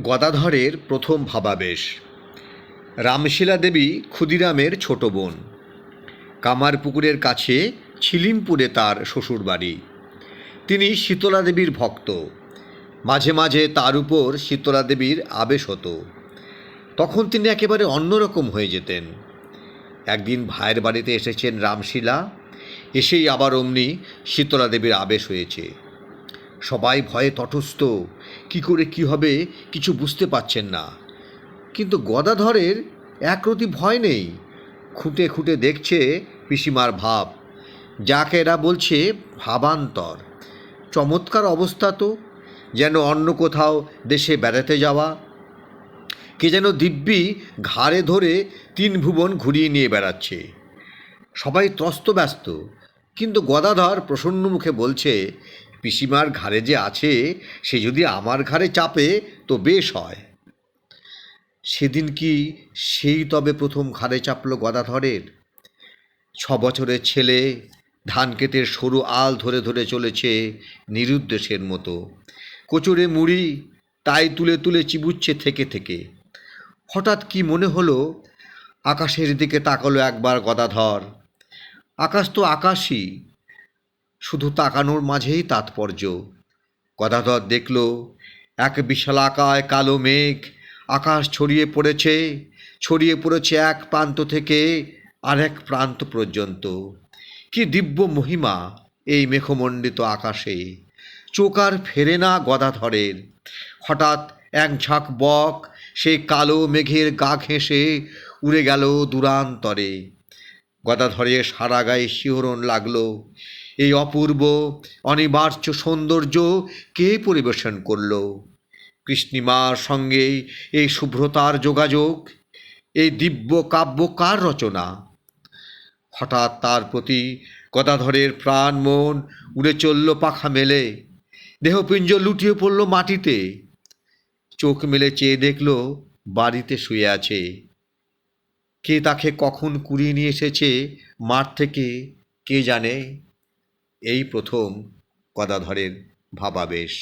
গদাধরের প্রথম ভাবাবেশ। রামশিলা দেবী ক্ষুদিরামের ছোট বোন। কামারপুকুরের কাছে ছিলিমপুরে তার শ্বশুরবাড়ি। তিনি শীতলা দেবীর ভক্ত। মাঝে মাঝে তার উপর শীতলা দেবীর আবেশ হতো। তখন তিনি একেবারে অন্যরকম হয়ে যেতেন। একদিন ভাইয়ের বাড়িতে এসেছেন রামশিলা। এসেই আবার অমনি শীতলা দেবীর আবেশ হয়েছে। সবাই ভয়ে তটস্থ। কি করে কি হবে কিছু বুঝতে পারছেন না। কিন্তু গদাধরের একরতি ভয় নেই। খুঁটে খুঁটে দেখছে পিসিমার ভাব। যাকে এরা বলছে ভাবান্তর। চমৎকার অবস্থা তো। যেন অন্য কোথাও দেশে বেড়াতে যাওয়া। কে যেন দিব্যি ঘাড়ে ধরে তিন ভুবন ঘুরিয়ে নিয়ে বেড়াচ্ছে। সবাই ত্রস্ত ব্যস্ত। কিন্তু গদাধর প্রসন্ন মুখে বলছে পিসিমার ঘাড়ে যে আছে, সে যদি আমার ঘাড়ে চাপে, তো বেশ হয়। সেদিন কি সেই তবে প্রথম ঘাড়ে চাপল গদাধরের? ছ বছরের ছেলে, ধান কেটের সরু আল ধরে ধরে চলেছে নিরুদ্দেশের মতো। কোচরে মুড়ি, তাই তুলে তুলে চিবুচ্ছে থেকে থেকে। হঠাৎ কি মনে হলো, আকাশের দিকে তাকালো একবার গদাধর। আকাশ তো আকাশই শুধু তাকানোর মাঝেই তাৎপর্য। গদাধর দেখল, এক বিশাল বিশালাকায় কালো মেঘ, আকাশ ছড়িয়ে পড়েছে ছড়িয়ে পড়েছে এক প্রান্ত থেকে আরেক প্রান্ত পর্যন্ত। কি দিব্য মহিমা এই মেঘমণ্ডিত আকাশে। চোখ আর ফেরে না গদাধরের। হঠাৎ এক ঝাঁক বক সেই কালো মেঘের গা ঘেঁষে উড়ে গেল দূরান্তরে। গদাধরের সারা গায়ে শিহরণ লাগল। এই অপূর্ব, অনিবার্য সৌন্দর্য কে পরিবেশন করল? কৃষ্ণিমার সঙ্গে এই শুভ্রতার যোগাযোগ, এই দিব্য কাব্য কার রচনা। হঠাৎ তার প্রতি গদাধরের প্রাণ মন উড়ে চলল পাখা মেলে দেহপিঞ্জ লুটিয়ে পড়ল মাটিতে। চোখ মেলে চেয়ে দেখল বাড়িতে শুয়ে আছে। কে তাকে কখন কুড়িয়ে নিয়ে এসেছে মাঠ থেকে, কে জানে? এই প্রথম কদাধরের ভাবাবেশ।